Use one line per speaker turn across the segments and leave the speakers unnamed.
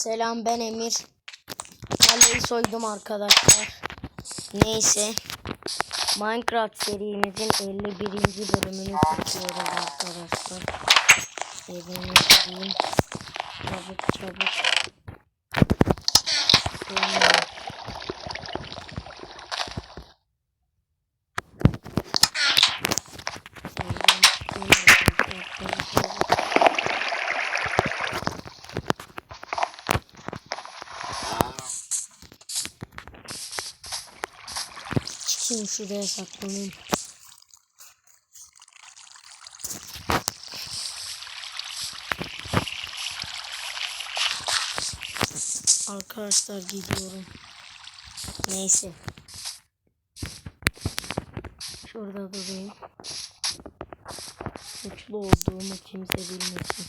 Selam ben Emir. Kaleyi soydum arkadaşlar. Neyse. Minecraft serimizin 51. bölümünü çekiyoruz arkadaşlar. Evimi gideyim. Çabuk çabuk. Çıkayım şuraya saklanayım. Arkadaşlar gidiyorum. Neyse. Şurada durayım. Suçlu olduğumu kimse bilmesin.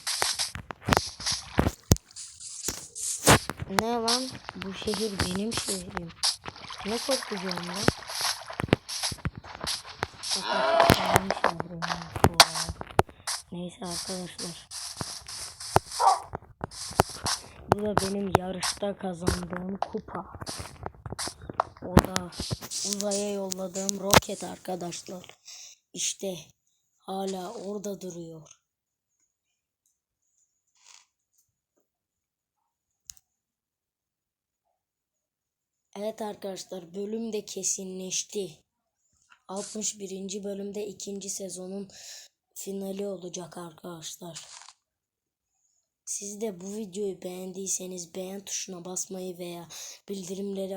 Ne lan? Bu şehir benim şehrim. Ne korkacağım lan? Neyse arkadaşlar. Bu da benim yarışta kazandığım kupa. O da uzaya yolladığım roket arkadaşlar. İşte hala orada duruyor. Evet arkadaşlar bölüm de kesinleşti. 61. bölümde ikinci sezonun finali olacak arkadaşlar. Siz de bu videoyu beğendiyseniz beğen tuşuna basmayı veya bildirimleri